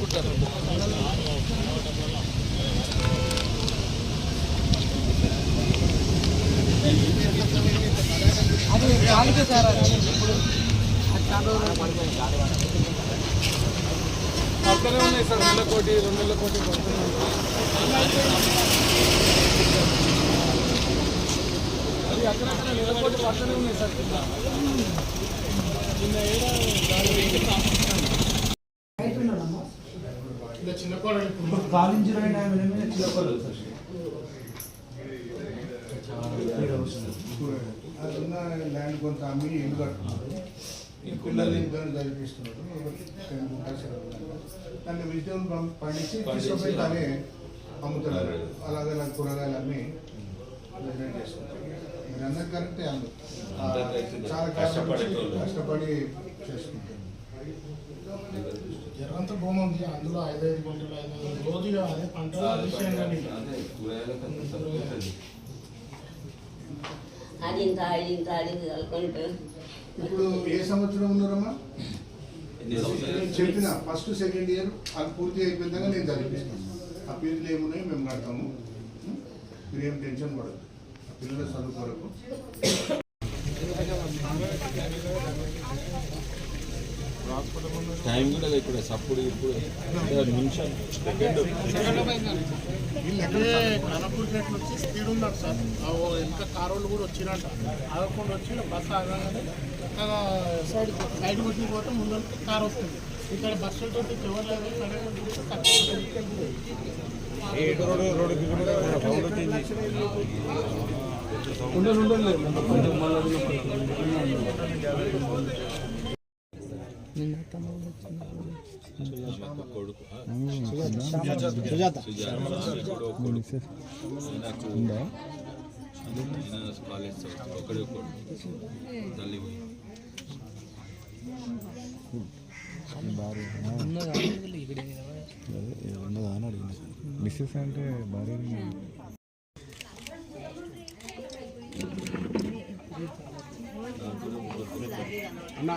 తీసుకుంటారు అది సార్ అది ఇప్పుడు అది పక్కనే ఉన్నాయి సార్ నెల కోటి రెండు నెలల కోటి అది అక్కడక్కడ నెల కోటి పక్కనే ఉన్నాయి సార్. కింద కింద అయిన ఆయన మీద చిలకలేదు సార్ అది ఉన్న ల్యాండ్ కొంత అమ్మి ఇల్లు కట్టుకున్నారు ఈ పిల్లల్ని ఇబ్బంది జరిపిస్తున్నారు ఇరవై గుంటాస్. దాన్ని వెజిటేబుల్ పండించి తీసుకుపోయి దాన్ని అమ్ముతున్నారు అలాగే నాకు కూరగాయలు అమ్మి బిజినెస్ చేసుకుంటారు మీరు అందరు కరెక్టే అందరు చాలా కష్టపడి కష్టపడి చేసుకుంటారు జరగంత భూమి ఉంది అందులో ఐదైదు గుంటలు ఐదు రోజుగా అదే పంట అది ఇంత అది ఇంత అది కలుపుకుంటూ ఇప్పుడు ఏ సంవత్సరం ఉన్నారమ్మా? నేను చెప్పిన ఫస్ట్ సెకండ్ ఇయర్ అది పూర్తి అయిపోయిందాక నేను చదివిస్తాను ఆ ఫీజులు ఏమున్నాయో మేము కడతాము? మీరు ఏం టెన్షన్ పడద్దు. ఆ పిల్లల చదువు కొరకు. టైం కూడా ఇప్పుడు సప్పుడు ఇప్పుడు నిమిషం. వచ్చి స్పీడ్ ఉన్నారు సార్. ఆ ఓ వెనక కారు వాళ్ళు కూడా వచ్చిరంట. ఆగకుండా వచ్చి బస్సు ఆగగానే చక్కగా సైడ్ సైడ్ కొట్టి పోతే ముందు కారు వస్తుంది. ఇక్కడ బస్సు తోటి ఎవరు లేదు. మళ్ళీ ఉందా కాలేజ్ చదువుతాడు ఒకడే కొడుకు తల్లి ఉన్నదా అని మిస్సెస్ అంటే భార్య అన్నా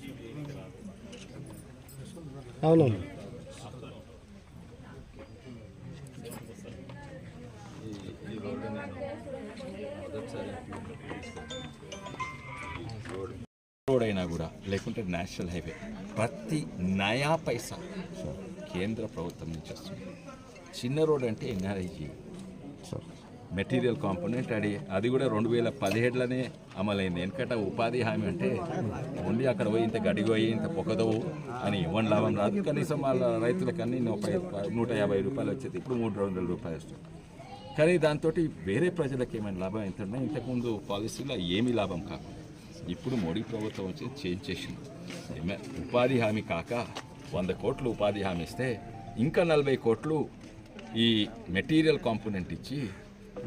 అవునవును. రోడ్ రోడ్ అయినా కూడా లేకుంటే నేషనల్ హైవే. ప్రతి నయా పైసా కేంద్ర ప్రభుత్వం నుంచి వస్తుంది. చిన్న రోడ్ అంటే ఎన్ఆర్ఐజీ మెటీరియల్ కాంపోనెంట్ అది. అది కూడా రెండు వేల పదిహేడులోనే అమలైంది. ఎందుకంటే ఉపాధి హామీ అంటే ఓన్లీ అక్కడ పోయి ఇంత గడిగిపోయి ఇంత పొగదవు అని ఇవ్వని లాభం రాదు. కనీసం వాళ్ళ రైతులకన్నీ నూట నూట యాభై రూపాయలు వచ్చేది. ఇప్పుడు మూడు వందల రూపాయలు వస్తుంది. కానీ దాంతో వేరే ప్రజలకు ఏమైనా లాభం ఎంత ఉన్నాయి ఇంతకుముందు పాలసీలో ఏమీ లాభం కాకుండా ఇప్పుడు మోడీ ప్రభుత్వం వచ్చి చేంజ్ చేసింది. ఏమే ఉపాధి హామీ కాక వంద కోట్లు ఉపాధి హామీ ఇస్తే ఇంకా నలభై కోట్లు ఈ మెటీరియల్ కాంపోనెంట్ ఇచ్చి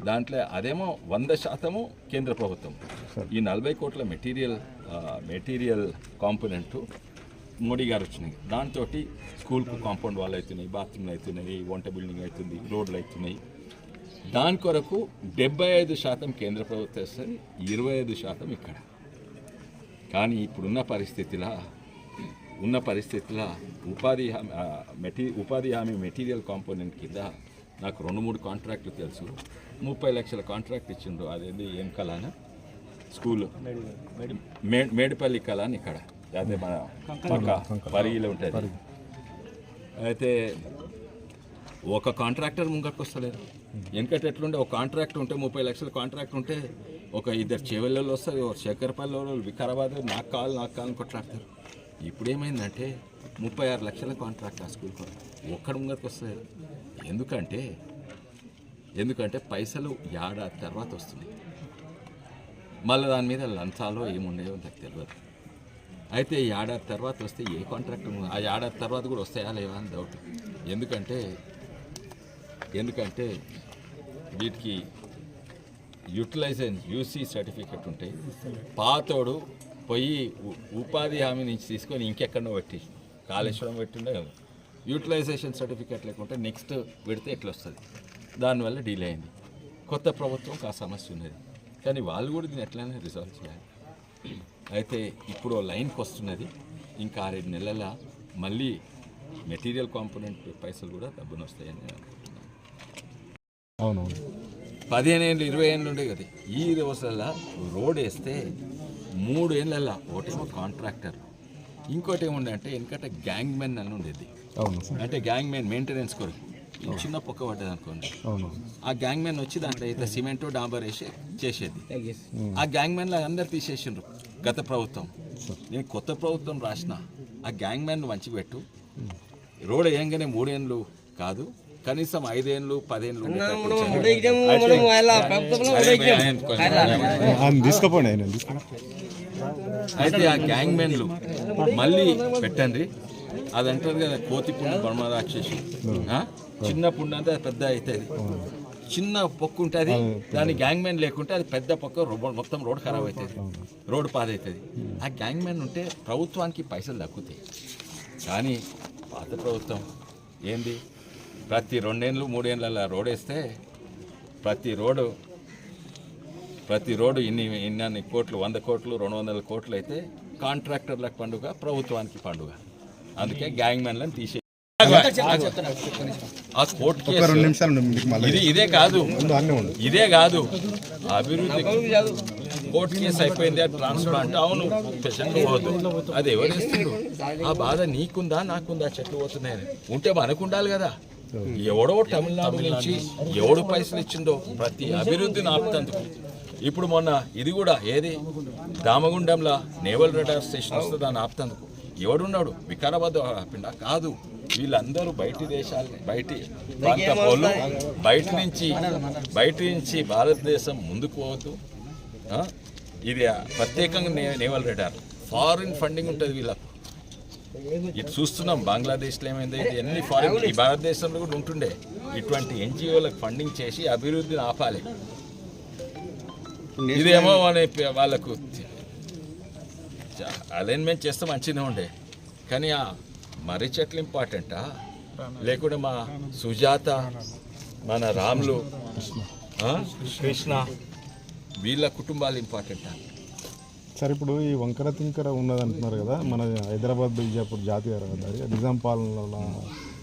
దాంట్లో అదేమో వంద శాతము కేంద్ర ప్రభుత్వం. ఈ నలభై కోట్ల మెటీరియల్ మెటీరియల్ కాంపోనెంట్ మోడీ గారు వచ్చినాయి. దాంతో స్కూల్కు కాంపౌండ్ వాళ్ళు అవుతున్నాయి బాత్రూమ్లు అవుతున్నాయి వంట బిల్డింగ్ అవుతుంది రోడ్లు అవుతున్నాయి దాని కొరకు డెబ్బై ఐదు శాతం కేంద్ర ప్రభుత్వం ఇస్తుంది ఇరవై ఐదు శాతం ఇక్కడ. కానీ ఇప్పుడున్న పరిస్థితిలో ఉన్న పరిస్థితిలో ఉపాధి హామీ మెటీ ఉపాధి హామీ మెటీరియల్ కాంపోనెంట్ కింద నాకు రెండు మూడు కాంట్రాక్ట్లు తెలుసు. ముప్పై లక్షల కాంట్రాక్ట్ ఇచ్చిండ్రు. అదేంది ఏం కళానా స్కూల్. మే మేడిపల్లి కళ అని ఇక్కడ. అదే మన పక్క పరిగిలో ఉంటుంది. అయితే ఒక కాంట్రాక్టర్ ముంగట్కి వస్తలేరు వెనకటి ఎట్లుండే? ఒక కాంట్రాక్ట్ ఉంటే ముప్పై లక్షల కాంట్రాక్ట్ ఉంటే ఒక ఇద్దరు చెవెళ్ళలో వస్తారు ఒక శేఖర్పల్లి వాళ్ళు వికారాబాద్ నాకు కావాలి నాకు కావాలని కొట్లాడతారు. ఇప్పుడు ఏమైందంటే ముప్పై ఆరు లక్షల కాంట్రాక్ట్ ఆ స్కూల్ కొరకు. ఒక్కడ ముంగట్కి వస్తారు ఎందుకంటే ఎందుకంటే పైసలు ఏడాది తర్వాత వస్తున్నాయి. మళ్ళీ దాని మీద లంచాలు ఏముండేవో నాకు తెలియదు అయితే ఈ ఏడాది తర్వాత వస్తే ఏ కాంట్రాక్ట్ ఆ ఏడాది తర్వాత కూడా వస్తాయా లేవా అని డౌట్ ఎందుకంటే ఎందుకంటే వీటికి యూటిలైజేషన్ యూసీ సర్టిఫికెట్ ఉంటాయి పాతోడు పోయి ఉపాధి హామీ నుంచి తీసుకొని ఇంకెక్కడో పెట్టి కాళేశ్వరం పెట్టిండే యూటిలైజేషన్ సర్టిఫికెట్ లేకుంటే నెక్స్ట్ పెడితే ఎట్లా వస్తుంది దానివల్ల డీలే అయింది. కొత్త ప్రభుత్వంకి ఆ సమస్య ఉన్నది. కానీ వాళ్ళు కూడా దీన్ని ఎట్లయినా రిజాల్వ్ చేయాలి. అయితే ఇప్పుడు లైన్కి వస్తున్నది. ఇంకా ఆరేడు నెలల మళ్ళీ మెటీరియల్ కాంపోనెంట్ పైసలు కూడా డబ్బున వస్తాయని నేను అనుకుంటున్నాను. అవునవును. పదిహేను ఏళ్ళు ఇరవై ఏళ్ళు ఉండే కదా ఈ రోజులలో రోడ్ వేస్తే మూడు ఏళ్ళల్లో ఒకటేమో కాంట్రాక్టర్ ఇంకోటి ఏముండే అంటే వెనకట గ్యాంగ్ మెన్ అని ఉండేది. అవును. అంటే గ్యాంగ్ మెన్ మెయింటెనెన్స్ కొరకు. చిన్న పొక్క పడ్డది అనుకోండి. అవును. ఆ గ్యాంగ్ మెన్ వచ్చి దాంట్లో అయితే సిమెంట్ డాంబర్ వేసి చేసేది. ఆ గ్యాంగ్ మెన్లు అందరు తీసేసిండ్రు గత ప్రభుత్వం. నేను కొత్త ప్రభుత్వం రాసిన ఆ గ్యాంగ్ మెన్ మంచి పెట్టు. రోడ్ వేయంగానే మూడేళ్ళు కాదు కనీసం ఐదేళ్ళు పదేళ్ళు అయితే ఆ గ్యాంగ్ మెన్లు మళ్ళీ పెట్టండి. అది అంటారు కదా కోతి పుండు బొమ్మ రాక్షసి. ఆ? చిన్న పుండు అంటే పెద్ద అవుతుంది. చిన్న పొక్కు ఉంటుంది దాని గ్యాంగ్ మ్యాన్ లేకుంటే అది పెద్ద పొక్క మొత్తం రోడ్ ఖరాబ్ అవుతుంది. రోడ్ పాదవుతుంది ఆ గ్యాంగ్ మ్యాన్ ఉంటే ప్రభుత్వానికి పైసలు దక్కుతాయి. కానీ పాత ప్రభుత్వం ఏంది? ప్రతి రెండేళ్ళు మూడేళ్ళ రోడ్ వేస్తే ప్రతి రోడ్డు ప్రతి రోడ్డు ఇన్ని ఇన్ని కోట్లు వంద కోట్లు రెండు వందల కోట్లు అయితే కాంట్రాక్టర్లకు పండుగ ప్రభుత్వానికి పండుగ. అందుకే గ్యాంగ్ మ్యాన్లను తీసే ఆ మళ్ళీ. ఇది ఇదే కాదు. ఇదే కాదు. అభివృద్ధి కోర్టు కేసు అయిపోయింది అది ట్రాన్స్ఫర్ అంటే అవును. పేషెంట్ పోవద్దు. అది ఎవరు ఇస్తారు ఆ బాధ నీకుందా నాకుందా? చెట్లు పోతున్నాయని. ఉంటే మనకుండాలి కదా. ఎవడో తమిళనాడు నుంచి ఎవడు పైసలు ఇచ్చిందో ప్రతి అభివృద్ధిని ఆపుతందుకు ఇప్పుడు మొన్న ఇది కూడా ఏది? దామగుండంలో నేవల్ రడార్ స్టేషన్ వస్తే దాన్ని ఆపుతందుకు. ఎవడున్నాడు? వికారాబాద్ ఆపిండా కాదు. వీళ్ళందరూ బయటి దేశాలు బయటి ప్రాంత వాళ్ళు బయట నుంచి బయట నుంచి భారతదేశం ముందుకు పోవద్దు? ఇది ప్రత్యేకంగా నే- నేవల్ రెడార్. ఫారిన్ ఫండింగ్ ఉంటుంది వీళ్ళకు. ఇది చూస్తున్నాం బంగ్లాదేశ్లో ఏమైంది ఇది అన్ని ఫారిన్ ఈ భారతదేశంలో కూడా ఉంటుండే. ఇటువంటి ఎన్జిఓలకు ఫండింగ్ చేసి అభివృద్ధిని ఆపాలి. ఇదేమో వాళ్ళకు అలైన్మెంట్ చేస్తే మంచిగా ఉండే. కానీ ఆ మర్రి చెట్లు ఇంపార్టెంటా లేకుంటే మా సుజాత మన రాములు కృష్ణ వీళ్ళ కుటుంబాలు ఇంపార్టెంటా సార్ ఇప్పుడు ఈ వంకర తింకర ఉన్నది అంటున్నారు కదా మన హైదరాబాద్ బీజాపూర్ జాతీయ రహదారి నిజాం పాలనలో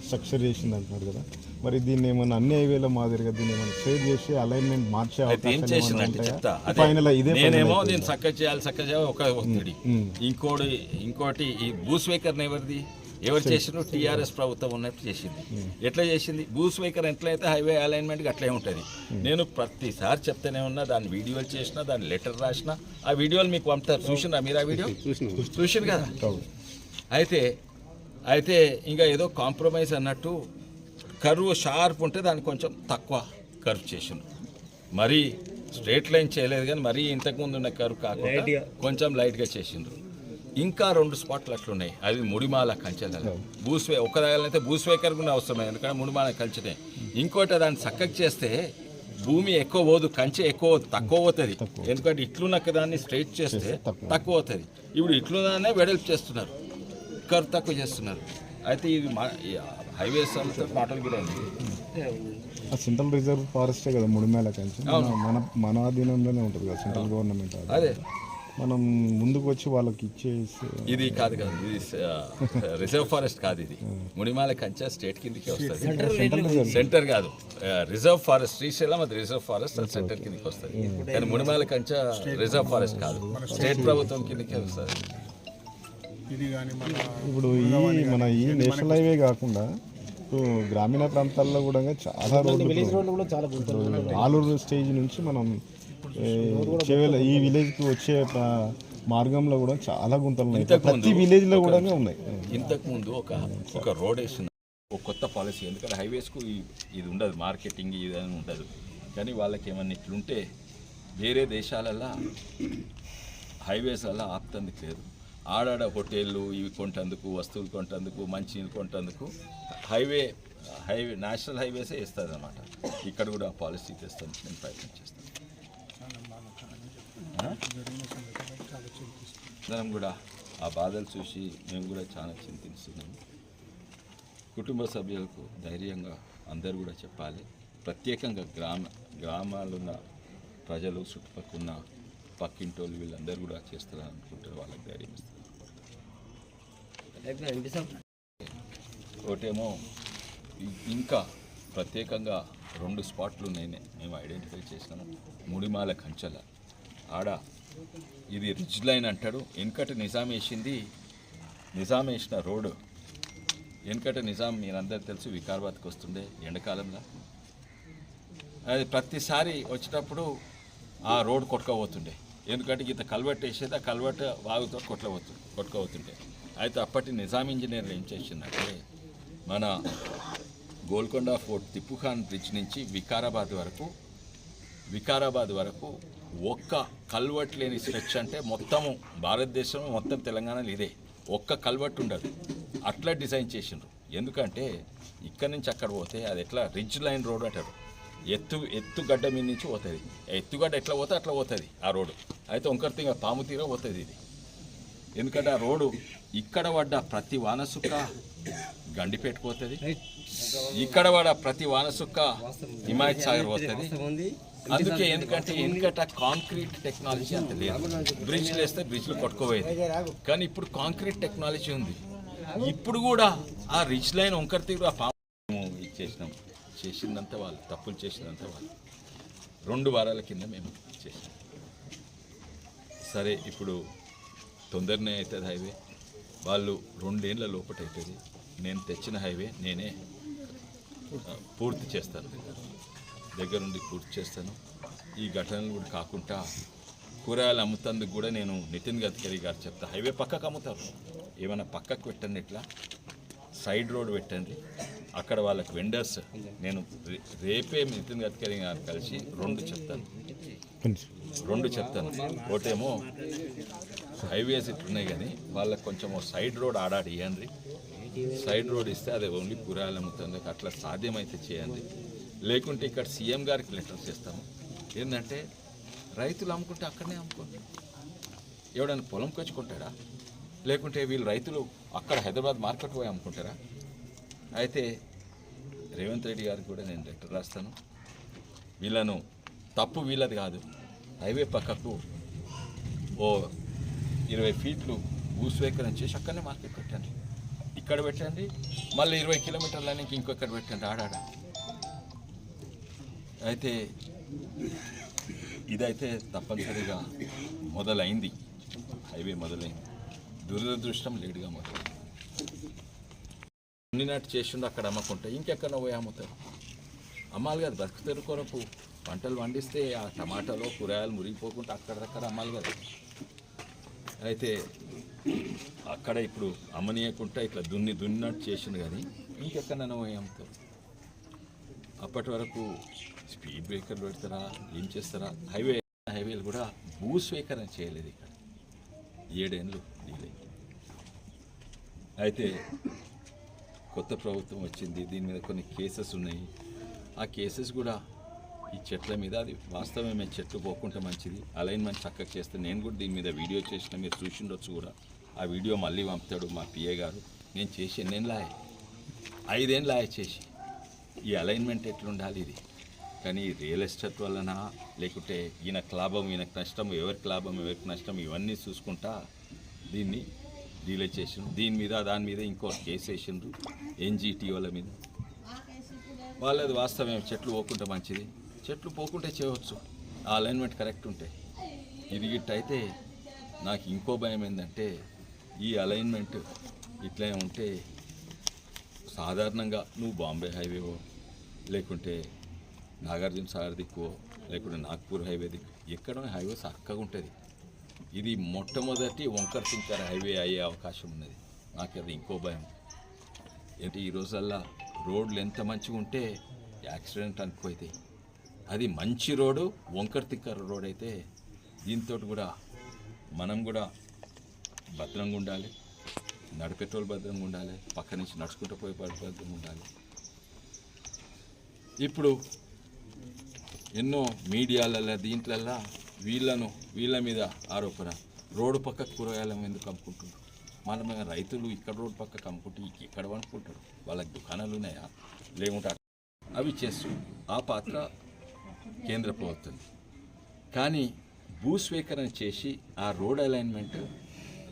స్ట్రక్చర్ చేసింది అంటున్నారు కదా. మరి దీన్ని ఏమన్నా అన్ని హైవేల మాదిరిగా దీన్ని ఏమైనా సేవ్ చేసి అలైన్మెంట్ మార్చే అయితే ఏం ఏమైనా చేసిందంటే? చెప్తా. ఫైనల్ ఇదే నేనేమో. దీన్ని చక్క చేయాలి చక్క చేయాలి ఒక ఒత్తిడి. ఇంకోటి ఇంకోటి ఈ భూస్వీకరణ ఎవరిది? ఎవరు చేసిండ్రు? టీఆర్ఎస్ ప్రభుత్వం ఉన్నట్టు చేసింది. ఎట్లా చేసింది? భూస్వీకరణ ఎట్లయితే హైవే అలైన్మెంట్ అట్లే ఉంటుంది. నేను ప్రతిసారి చెప్తూనే ఉన్నా దాని వీడియోలు చేసిన దాని లెటర్ రాసిన ఆ వీడియోలు మీకు పంపుతారు. చూసినా మీరు ఆ వీడియో చూసింది కదా? అయితే అయితే ఇంకా ఏదో కాంప్రమైజ్ అన్నట్టు కరువు షార్ప్ ఉంటే దాన్ని కొంచెం తక్కువ కర్వ్ చేసిండు. మరీ స్ట్రేట్ లైన్ చేయలేదు కానీ మరీ ఇంతకుముందు ఉన్న కరువు కాకుండా కొంచెం లైట్గా చేసిండ్రు. ఇంకా రెండు స్పాట్లు అట్లున్నాయి. అది ముడిమాల కంచెల భూస్వే ఒక్క దగ్గరైతే భూస్వేకర్ కూడా అవసరమే ఎందుకంటే ముడిమాల కంచెనే. ఇంకోటి దాన్ని చక్కగా చేస్తే భూమి ఎక్కువ పోదు కంచె ఎక్కువ తక్కువ పోతుంది. ఎందుకంటే ఇట్లున్న దాన్ని స్ట్రైట్ చేస్తే తక్కువ అవుతుంది ఇప్పుడు ఇట్లున్నానే వెడల్పు చేస్తున్నారు. కర్ తక్కువ చేస్తున్నారు. అయితే ఇది హైవేస్ అంతా మాటలు కూడా ఉంది. ఆ సెంట్రల్ రిజర్వ్ ఫారెస్టే కదా ముడిమేల కంచి. మన మన మన ఆధీనంలోనే ఉంటుంది కదా సెంట్రల్ గవర్నమెంట్. అదే. మనం ముందుకు వచ్చి వాళ్ళకి ఇచ్చేసి ఇది కాదు కదా ఇది రిజర్వ్ ఫారెస్ట్ కాదు ఇది. ముడిమాల కంచె స్టేట్ కిందకే వస్తుంది. సెంటర్ కాదు. రిజర్వ్ ఫారెస్ట్ శ్రీశైలం అది రిజర్వ్ ఫారెస్ట్ అది సెంటర్ కిందకి వస్తుంది. కానీ ముడిమాల కంచె రిజర్వ్ ఫారెస్ట్ కాదు. స్టేట్ ప్రభుత్వం కిందకే వస్తుంది. ఇది కానీ మన ఇప్పుడు ఈ మన ఈ నేషనల్ హైవే కాకుండా ఇప్పుడు గ్రామీణ ప్రాంతాల్లో కూడా చాలా రోడ్లు కూడా చాలా ఇప్పుడు ఆలూరు స్టేజ్ నుంచి మనం చేవెళ్ళ ఈ విలేజ్కి వచ్చే మార్గంలో కూడా చాలా గుంతలు ఉన్నాయి. ప్రతి ముందు విలేజ్లో కూడా ఉన్నాయి. ఇంతకు ముందు ఒక ఒక రోడ్ వేసిన ఒక కొత్త పాలసీ ఎందుకంటే హైవేస్కు ఇది ఉండదు మార్కెటింగ్ ఇది అని ఉండదు. కానీ వాళ్ళకి ఏమన్నా ఇట్లుంటే వేరే దేశాలల్లో హైవేస్లలో ఆపుతందుకు లేదు. ఆడాడ హోటళ్ళు ఇవి కొంటందుకు వస్తువులు కొంటందుకు మంచినీళ్ళు కొంటందుకు హైవే హైవే నేషనల్ హైవేసే ఇస్తుంది అనమాట ఇక్కడ కూడా పాలసీ తెస్తాం నేను ప్రయత్నం చేస్తాను. మనం కూడా ఆ బాధలు చూసి మేము కూడా చాలా చింతిస్తున్నాము కుటుంబ సభ్యులకు ధైర్యంగా అందరూ కూడా చెప్పాలి. ప్రత్యేకంగా గ్రామ గ్రామాలున్న ప్రజలు చుట్టుపక్కల పక్కింటోళ్ళు వీళ్ళందరూ కూడా చేస్తారని అనుకుంటారు వాళ్ళకి ధైర్యం ఇస్తారు. ఒకటేమో ఇంకా ప్రత్యేకంగా రెండు స్పాట్లు నేనే మేము ఐడెంటిఫై చేసినాము ముడిమాల కంచెల. ఆడ ఇది రిజ్ లైన్ అంటాడు. వెనుకట నిజాం వేసింది నిజాం వేసిన రోడ్డు వెనకట నిజాం మీరందరూ తెలుసు వికారాబాద్కి వస్తుండే ఎండాకాలంలో. అది ప్రతిసారి వచ్చేటప్పుడు ఆ రోడ్ కొట్టుకోబోతుండే ఎందుకంటే ఇంత కల్వర్ట్ వేసేది ఆ కల్వర్ట్ వాగుతో కొట్టబోతు కొట్టుకోవచ్చుంటే. అయితే అప్పటి నిజాం ఇంజనీర్లు ఏం చేసిందంటే మన గోల్కొండ ఫోర్ట్ తిప్పుఖాన్ బ్రిడ్జ్ నుంచి వికారాబాద్ వరకు వికారాబాద్ వరకు ఒక్క కల్వర్ట్ లేని స్ట్రెచ్ అంటే మొత్తము భారతదేశం మొత్తం తెలంగాణలో ఇదే. ఒక్క కల్వర్ట్ ఉండదు. అట్లా డిజైన్ చేసిండ్రు. ఎందుకంటే ఇక్కడి నుంచి అక్కడ పోతే అది ఎట్లా రిడ్జ్ లైన్ రోడ్ అంటారు. ఎత్తు ఎత్తుగడ్డ మీద నుంచి పోతుంది. ఎత్తుగడ్డ ఎట్లా పోతే అట్లా పోతుంది ఆ రోడ్డు. అయితే ఒంకర్తిగా పాము తీర పోతుంది ఇది. ఎందుకంటే ఆ రోడ్డు ఇక్కడ పడ్డ ప్రతి వానసుక్క గండి పెట్టుకుపోతుంది ఇక్కడ పడ్డ ప్రతి వానసుక్క హిమాయత్ సాగర్ పోతుంది. అందుకే ఎందుకంటే ఎందుకంటే కాంక్రీట్ టెక్నాలజీ అంత లేదు. బ్రిడ్జ్లు వేస్తే బ్రిడ్జ్లు కొట్టుకోవేది కానీ ఇప్పుడు కాంక్రీట్ టెక్నాలజీ ఉంది. ఇప్పుడు కూడా ఆ రిచ్ లైన్ ఒంకరి తీరు ఆ పాము ఇచ్చేసినాం. చేసిందంతా వాళ్ళు తప్పులు చేసిందంతా వాళ్ళు. రెండు వారాల కింద మేము చేసాం. సరే ఇప్పుడు తొందరనే అవుతుంది హైవే. వాళ్ళు రెండేళ్ళ లోపట అవుతుంది. నేను తెచ్చిన హైవే నేనే పూర్తి చేస్తాను. దగ్గరుండి పూర్తి చేస్తాను. ఈ ఘటనలు కూడా కాకుండా కూరగాయలు అమ్ముతందుకు కూడా నేను నితిన్ గడ్కరీ గారు చెప్తా హైవే పక్కకు అమ్ముతారు. ఏమైనా పక్కకు పెట్టండి ఇట్లా. సైడ్ రోడ్ పెట్టండి. అక్కడ వాళ్ళకి వెండర్స్ నేను రే- రేపే నితిన్ గడ్కరీ గారు కలిసి రెండు చెప్తాను. రెండు చెప్తాను. ఒకటేమో హైవేస్ ఇట్లున్నాయి కానీ వాళ్ళకి కొంచెం సైడ్ రోడ్ ఆడాడి ఇవ్వండి సైడ్ రోడ్ ఇస్తే అది ఓన్లీ కూరగాయలు అమ్ముతుంది అట్లా సాధ్యమైతే చేయండి. లేకుంటే ఇక్కడ సీఎం గారికి లెటర్స్ ఇస్తాము ఏంటంటే రైతులు అమ్ముకుంటే అక్కడనే అమ్ముకోండి. ఎవడైనా పొలంకి వచ్చుకుంటాడా లేకుంటే వీళ్ళు రైతులు అక్కడ హైదరాబాద్ మార్కెట్ పోయి అమ్ముకుంటారా? అయితే రేవంత్ రెడ్డి గారికి కూడా నేను లెటర్ రాస్తాను. వీళ్ళను తప్పు వీళ్ళది కాదు. హైవే పక్కకు ఓ ఇరవై ఫీట్లు భూస్వీకరణ చేసి అక్కడనే మార్కెట్ పెట్టండి. ఇక్కడ పెట్టండి. మళ్ళీ ఇరవై కిలోమీటర్ల నుంచి ఇంకొక్కడ పెట్టండి. ఆడాడ అయితే ఇదైతే తప్పనిసరిగా మొదలైంది. హైవే మొదలైంది. దురదృష్టం లేటుగా మొదలైంది. ఉండినట్టు చేసిండు అక్కడ అమ్మకుంటే ఇంకెక్కడ పోయి అమ్ముతారు. అమ్మాలి కదా బతుకుతారు కొరకు. పంటలు పండిస్తే ఆ టమాటాలో కూరగాయలు మురిగిపోకుండా అక్కడక్కడ అమ్మాలి కదా. అయితే అక్కడ ఇప్పుడు అమ్మనీయకుండా ఇట్లా దున్ని దున్నట్టు చేసిండు కానీ ఇంకెక్కడైనా పోయి అమ్ముతారు. అప్పటి వరకు స్పీడ్ బ్రేకర్లు పెడతారా ఏం చేస్తారా? హైవే హైవేలు కూడా భూస్వీకరణ చేయలేదు ఇక్కడ. ఏడేళ్ళు డీలే. అయితే కొత్త ప్రభుత్వం వచ్చింది. దీని మీద కొన్ని కేసెస్ ఉన్నాయి. ఆ కేసెస్ కూడా ఈ చెట్ల మీద అది వాస్తవమే చెట్లు పోకుండా మంచిది. అలైన్మెంట్ చక్కగా చేస్తే నేను కూడా దీని మీద వీడియో చేసిన మీరు చూసిండొచ్చు కూడా. ఆ వీడియో మళ్ళీ పంపుతాడు మా పిఏ గారు. నేను చేసి ఎన్నేం లాయ ఐదేం లాయ చేసి. ఈ అలైన్మెంట్ ఎట్లుండాలి ఇది? కానీ రియల్ ఎస్టేట్ వలన లేకుంటే ఈయనకు లాభం ఈయనకు నష్టం ఎవరికి లాభం ఎవరికి నష్టం ఇవన్నీ చూసుకుంటా దీన్ని డీలే చేసిండ్రు. దీని మీద దాని మీద ఇంకో కేసు వేసిండ్రు. ఎన్జిటి వాళ్ళ మీద. వాళ్ళది వాస్తవం చెట్లు పోకుంటే మంచిది. చెట్లు పోకుంటే చేయవచ్చు ఆ అలైన్మెంట్ కరెక్ట్ ఉంటే. ఇది గిట్ట అయితే నాకు ఇంకో భయం ఏంటంటే ఈ అలైన్మెంట్ ఇట్లా ఉంటే సాధారణంగా నువ్వు బాంబే హైవేవో లేకుంటే నాగార్జున సాగర్ దిక్కువో లేకుంటే నాగ్పూర్ హైవే దిక్కు. ఎక్కడ హైవే చక్కగా ఉంటుంది. ఇది మొట్టమొదటి వంకర్ టింకర్ హైవే అయ్యే అవకాశం ఉన్నది. నాకు అది ఇంకో భయం. ఏంటి ఈ రోజుల్లో రోడ్లు ఎంత మంచిగా ఉంటే యాక్సిడెంట్ అనుకోయితే? అది మంచి రోడ్డు వంకర్ తిక్కర్ రోడ్ అయితే దీంతో కూడా మనం కూడా భద్రంగా ఉండాలి. నడిపేటోళ్ళు భద్రంగా ఉండాలి. పక్క నుంచి నడుచుకుంటూ పోయే భద్రంగా ఉండాలి. ఇప్పుడు ఎన్నో మీడియాలలో దీంట్లల్లో వీళ్ళను వీళ్ళ మీద ఆరోపణ. రోడ్డు పక్క కూరగాయలు ఎందుకు అమ్ముకుంటున్నారు? మన రైతులు ఇక్కడ రోడ్డు పక్క అమ్ముకుంటూ ఇక్కడ అనుకుంటారు వాళ్ళకి దుకాణాలు ఉన్నాయా? లేకుంటే అవి చేస్తూ ఆ పాత్ర కేంద్ర ప్రభుత్వం. కానీ భూస్వీకరణ చేసి ఆ రోడ్ అలైన్మెంట్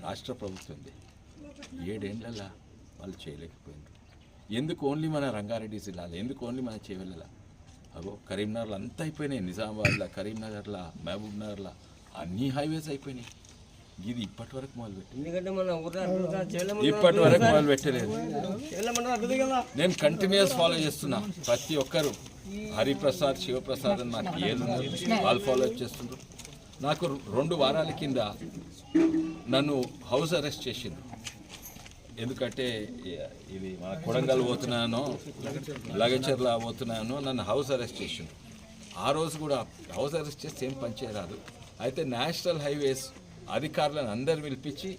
రాష్ట్ర ప్రభుత్వంది ఏడేళ్ళలో వాళ్ళు చేయలేకపోయినారు. ఎందుకు ఓన్లీ మన రంగారెడ్డి జిల్లాలో? ఎందుకు ఓన్లీ మన చేవెళ్ళలా? అగో కరీంనగర్లో అంతా అయిపోయినాయి. నిజామాబాద్లో కరీంనగర్లో మహబూబ్ నగర్లో అన్ని హైవేస్ అయిపోయినాయి. ఇది ఇప్పటి వరకు ఊర్లో చేయలేము ఇప్పటి వరకు మొదలు పెట్టలేదు నేను కంటిన్యూస్ ఫాలో చేస్తున్నా. ప్రతి ఒక్కరు హరిప్రసాద్ శివప్రసాద్ అని నాకు ఏళ్ళు వాళ్ళు ఫాలో చేస్తుండ్రు. నాకు రెండు వారాల కింద నన్ను హౌస్ అరెస్ట్ చేసిండ్రు. ఎందుకంటే ఇది మన కొడంగల్ పోతున్నానో లగచర్ల పోతున్నానో నన్ను హౌస్ అరెస్ట్ చేసిండు ఆ రోజు కూడా హౌస్ అరెస్ట్ చేస్తే ఏం పనిచేయరాదు అయితే నేషనల్ హైవేస్ అధికారులను అందరు పిలిపించి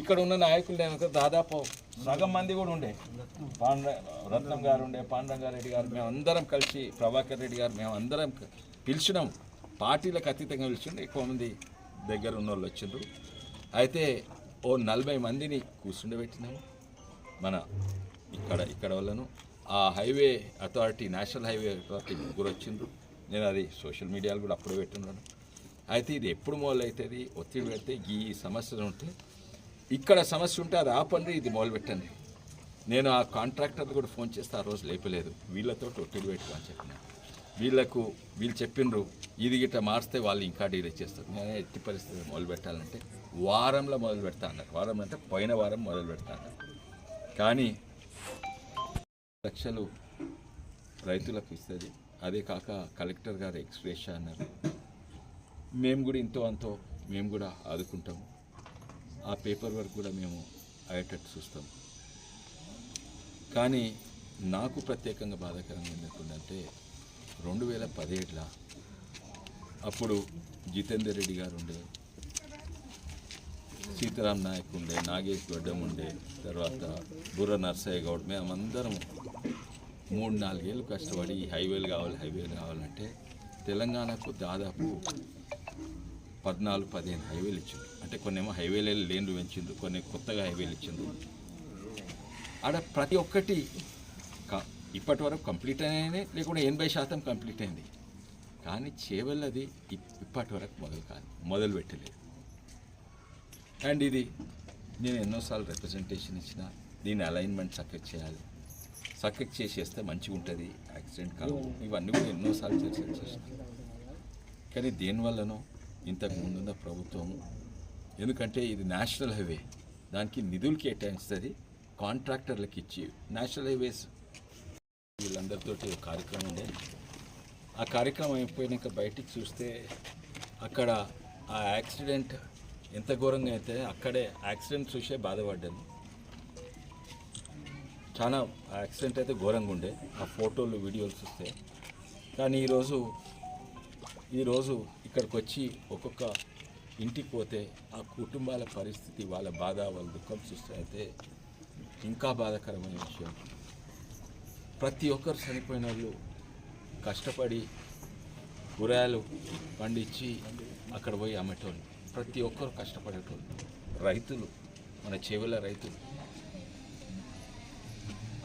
ఇక్కడ ఉన్న నాయకులు నేను దాదాపు సగం మంది కూడా ఉండే. పాండ రత్నం గారు ఉండే పాండరంగారెడ్డి గారు మేము అందరం కలిసి ప్రభాకర్ రెడ్డి గారు మేము అందరం పిలిచినాం. పార్టీలకు అతీతంగా పిలిచిండు ఎక్కువ మంది దగ్గర ఉన్న వాళ్ళు వచ్చిండ్రు. అయితే ఓ నలభై మందిని కూర్చుండబెట్టినాము. మన ఇక్కడ ఇక్కడ వాళ్ళను. ఆ highway authority national highway authority ముగ్గురు వచ్చిండ్రు. నేను అది సోషల్ మీడియాలో కూడా అప్పుడే పెట్టున్నాను అయితే ఇది ఎప్పుడు మొదలవుతుంది ఒత్తిడి పెడితే ఈ సమస్యలు ఉంటే. ఇక్కడ సమస్య ఉంటే అది ఆపండి ఇది మొదలు పెట్టండి నేను ఆ కాంట్రాక్టర్ కూడా ఫోన్ చేస్తే ఆ రోజు లేపలేదు. వీళ్ళతో ఒత్తిడి పెట్టుకో అని చెప్పిన. వీళ్ళకు వీళ్ళు చెప్పిండ్రు ఇది గిట్ట మారిస్తే వాళ్ళు ఇంకా డీలే చేస్తారు. నేను ఎట్టి పరిస్థితి మొదలు పెట్టాలంటే వారంలో మొదలు పెడతా అన్నారు. వారం అంటే పోయిన వారం మొదలు పెడతా అన్నారు. కానీ లక్షలు రైతులకు ఇస్తుంది. అదే కాక కలెక్టర్ గారు ఎక్స్ప్రెస్ అన్నారు. మేము కూడా ఇంతో అంతో మేము కూడా ఆదుకుంటాము ఆ పేపర్ వర్క్ కూడా మేము అయ్యేటట్టు చూస్తాం. కానీ నాకు ప్రత్యేకంగా బాధాకరంగా ఏంటంటే రెండు వేల పదిహేడులో అప్పుడు జితేందర్ రెడ్డి గారు ఉండే సీతారాం నాయక్ ఉండే నాగేష్ గొడ్డం ఉండే తర్వాత బుర్ర నర్సయ్య గౌడ్ మేమందరం మూడు నాలుగేళ్ళు కష్టపడి హైవేలు కావాలి హైవేలు కావాలంటే తెలంగాణకు దాదాపు పద్నాలుగు పదిహేను హైవేలు ఇచ్చింది అంటే కొన్ని ఏమో హైవేలు లేన్లు పెంచిండ్రు కొన్ని కొత్తగా హైవేలు ఇచ్చిండ్రు. ఆడ ప్రతి ఒక్కటి క- ఇప్పటి వరకు కంప్లీట్ అయినాయి లేకుంటే ఎనభై శాతం కంప్లీట్ అయింది. కానీ చేవల్లది అది ఇప్పటి వరకు మొదలు కాదు మొదలు పెట్టలేదు అండ్ ఇది నేను ఎన్నోసార్లు రిప్రజెంటేషన్ ఇచ్చిన దీని అలైన్మెంట్ చక్కగా చేయాలి. చక్కగా చేసేస్తే మంచిగా ఉంటుంది యాక్సిడెంట్ కావు ఇవన్నీ కూడా ఎన్నోసార్లు చర్చ చేసిన. కానీ దేనివల్లనో ఇంతకు ముందున్న ప్రభుత్వము ఎందుకంటే ఇది నేషనల్ హైవే దానికి నిధులు కేటాయిస్తుంది కాంట్రాక్టర్లకు ఇచ్చి నేషనల్ హైవేస్ వీళ్ళందరితోటి ఒక కార్యక్రమం ఉండే ఆ కార్యక్రమం అయిపోయినాక బయటికి చూస్తే అక్కడ ఆ యాక్సిడెంట్ ఎంత ఘోరంగా అయితే అక్కడే యాక్సిడెంట్ చూసే బాధపడ్డాను. చాలా యాక్సిడెంట్ అయితే ఘోరంగా ఉండే ఆ ఫోటోలు వీడియోలు చూస్తే. కానీ ఈరోజు ఈరోజు ఇక్కడికి వచ్చి ఒక్కొక్క ఇంటికి పోతే ఆ కుటుంబాల పరిస్థితి వాళ్ళ బాధ వాళ్ళ దుఃఖం చూస్తే అయితే ఇంకా బాధాకరమైన విషయం. ప్రతి ఒక్కరు చనిపోయిన వాళ్ళు కష్టపడి కూరగాయలు పండించి అక్కడ పోయి అమ్మేటోళ్ళు. ప్రతి ఒక్కరు కష్టపడేటోళ్ళు. రైతులు మన చెవుల రైతులు.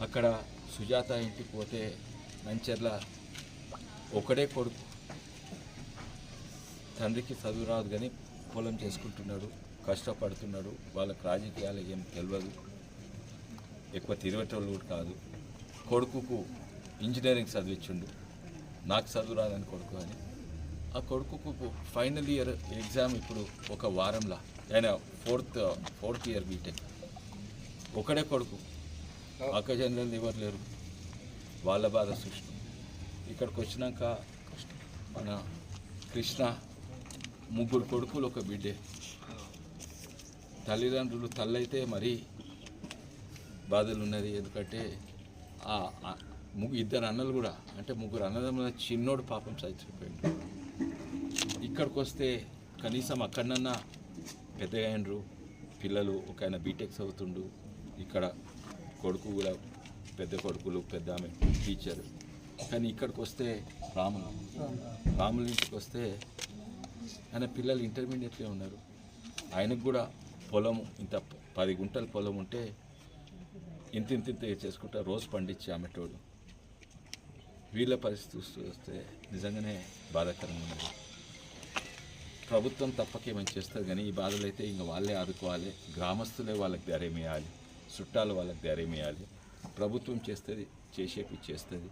అక్కడ సుజాత ఇంటికి పోతే నంచెర్ల ఒకడే కొడుకు. తండ్రికి చదువు రాదు కానీ పొలం చేసుకుంటున్నాడు కష్టపడుతున్నాడు వాళ్ళకి రాజకీయాలు ఏం తెలియదు ఎక్కువ తిరగటోళ్ళు కూడా కాదు. కొడుకుకు ఇంజనీరింగ్ చదివించుండు నాకు చదువు రాదని కొడుకు అని. ఆ కొడుకుకు ఫైనల్ ఇయర్ ఎగ్జామ్ ఇప్పుడు ఒక వారంలో. ఆయన ఫోర్త్ ఫోర్త్ ఇయర్ బీటెక్ ఒకడే కొడుకు. అక్క జనరల్ ఎవరు లేరు. వాళ్ళ బాధ సృష్టి. ఇక్కడికి వచ్చినాక మన కృష్ణ ముగ్గురు కొడుకులు ఒక బిడ్డే. తల్లిదండ్రులు తల్లైతే మరీ బాధలు ఉన్నది. ఎందుకంటే ఆ ముగ్గు ఇద్దరు అన్నలు కూడా అంటే ముగ్గురు అన్నదమ్ముల చిన్నోడు పాపం చచ్చిపోయిండు. ఇక్కడికి వస్తే కనీసం అక్కడనన్నా పెద్దగా అయినరు పిల్లలు ఒక ఆయన బీటెక్ చదువుతుండు ఇక్కడ కొడుకు కూడా పెద్ద కొడుకులు పెద్ద ఆమె టీచర్. కానీ ఇక్కడికి వస్తే రాములు. రాముల ఇంటికి వస్తే ఆయన పిల్లలు ఇంటర్మీడియట్లే ఉన్నారు. ఆయనకు కూడా పొలం ఇంత పది గుంటల పొలం ఉంటే ఇంత ఇంత ఇంత చేసుకుంటా రోజు పండించి ఆమెటోడు వీళ్ళ పరిస్థితి వస్తే నిజంగానే బాధాకరంగా ఉన్నది ప్రభుత్వం తప్పకేమని చేస్తుంది కానీ ఈ బాధలు అయితే ఇంకా వాళ్ళే ఆదుకోవాలి. గ్రామస్తులే వాళ్ళకి ధైర్యమేయాలి చుట్టాలు వాళ్ళకి ధైర్యమేయాలి ప్రభుత్వం చేస్తుంది చేసేవి చేస్తుంది.